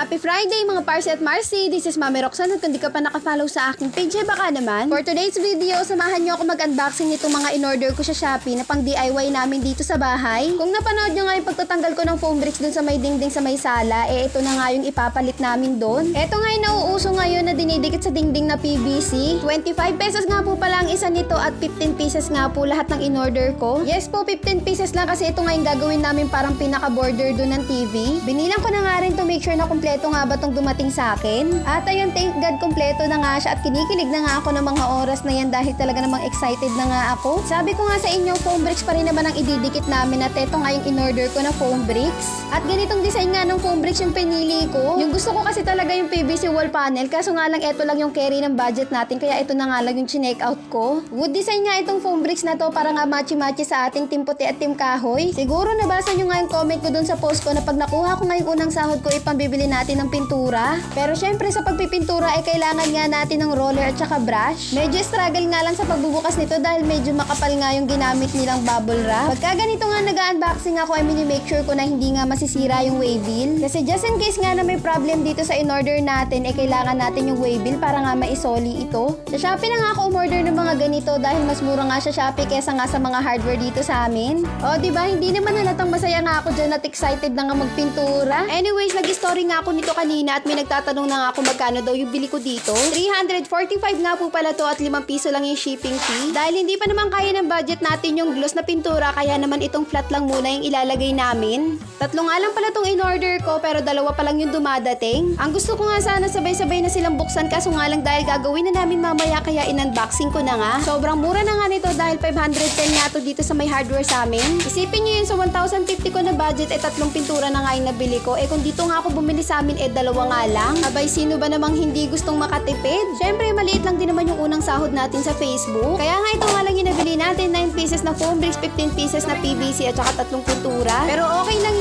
Happy Friday mga Parsi at Marcy! This is Mami Roxanne at kung di ka pa nakafollow sa aking page, eh baka naman. For today's video, samahan niyo ako mag-unboxing nitong mga in-order ko sa Shopee na pang DIY namin dito sa bahay. Kung napanood niyo nga yung pagtatanggal ko ng foam bricks dun sa may dingding sa may sala, eh ito na nga yung ipapalit namin doon. Ito nga yung nauuso ngayon na dinidikit sa dingding na PVC. 25 pesos nga po pala ang isa nito at 15 pieces nga po lahat ng in-order ko. Yes po, 15 pieces lang kasi ito nga yung gagawin namin parang pinaka-border doon ng TV. Binilang ko na nga rin to make sure na kumpleto nga ba tong dumating sa akin. At ayun, thank God, kumpleto na nga siya at kinikilig na nga ako ng mga oras na yan dahil talaga namang excited na nga ako. Sabi ko nga sa inyo, foam bricks pa rin naman ang ididikit namin at ito nga yung in-order ko na foam bricks. At ganitong design nga ng foam bricks yung pinili ko. Yung gusto ko kasi talaga yung PVC wall panel kaso nga lang ito lang yung carry ng budget natin kaya ito na nga lang yung chinek out ko. Wood design nga itong foam bricks na to para nga matchy-matchy sa ating Team Puti at Team Kahoy. Siguro nabasa nyo nga yung comment ko dun sa post ko na pag nakuha ko nga yung unang sahod ko ipambibili natin ng pintura. Pero syempre sa pagpipintura ay kailangan nga natin ng roller at saka brush. Medyo struggle nga lang sa pagbubukas nito dahil medyo makapal nga yung ginamit nilang bubble wrap. Pagka ganito nga nag-unboxing ako ay mini-make sure ko na hindi nga masisira yung waybill. Kasi just in case nga na may problem dito sa in-order natin ay kailangan natin yung waybill para nga maisoli ito. Sa Shopee na nga ako umorder ng mga ganito dahil mas mura nga sa Shopee kesa nga sa mga hardware dito sa amin. O, di ba Hindi naman halatang masaya nga ako dyan at excited na nga magpintura. Anyways, nag-story nga ako nito kanina at may nagtatanong na nga ako magkano daw yung bili ko dito. 345 nga po pala to at 5 piso lang yung shipping fee. Dahil hindi pa naman kaya ng budget natin yung gloss na pintura kaya naman itong flat lang muna yung ilalagay namin. Tatlo nga lang pala tong in-order ko pero dalawa pa lang yung dumadating. Ang gusto ko nga sana sabay-sabay na silang buksan kaso nga lang dahil gagawin na namin mamaya kaya in-unboxing ko na nga. Sobrang mura na nga nito dahil 510 nga to dito sa may hardware sa amin. Isipin nyo yun sa 1,050 ko na budget eh tatlong pintura na nga yung nabili ko. Eh kung dito nga ako bumili sa amin eh dalawa nga lang. Abay sino ba namang hindi gustong makatipid? Syempre maliit lang din naman yung unang sahod natin sa Facebook. Kaya nga ito nga lang yung nabili natin 9 pieces na foam bricks, 15 pieces na PVC at saka tatlong pintura. Pero okay lang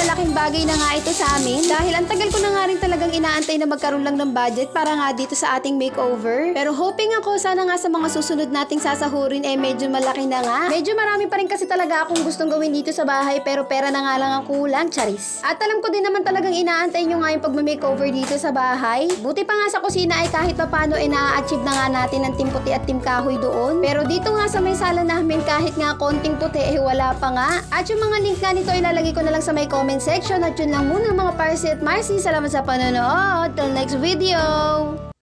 malaking bagay na nga ito sa amin. Dahil ang tagal ko na nga rin talagang inaantay na magkaroon lang ng budget para nga dito sa ating makeover. Pero hoping ako sana nga sa mga susunod nating sasahurin eh medyo malaki na nga. Medyo marami pa rin kasi talaga akong gustong gawin dito sa bahay pero pera na nga lang ang kulang, charis. At alam ko din naman talagang inaantay nyo nga yung pagmamakeover dito sa bahay. Buti pa nga sa kusina ay kahit papano ay na-achieve na nga natin ng Team Puti at Team Kahoy doon. Pero dito nga sa may sala namin kahit nga konting puti eh wala pa nga. At yung mga link nga nito ilalagay ko na lang sa may comment section at yun lang muna mga Parsi at Marcy. Salamat sa panonood. Till next video!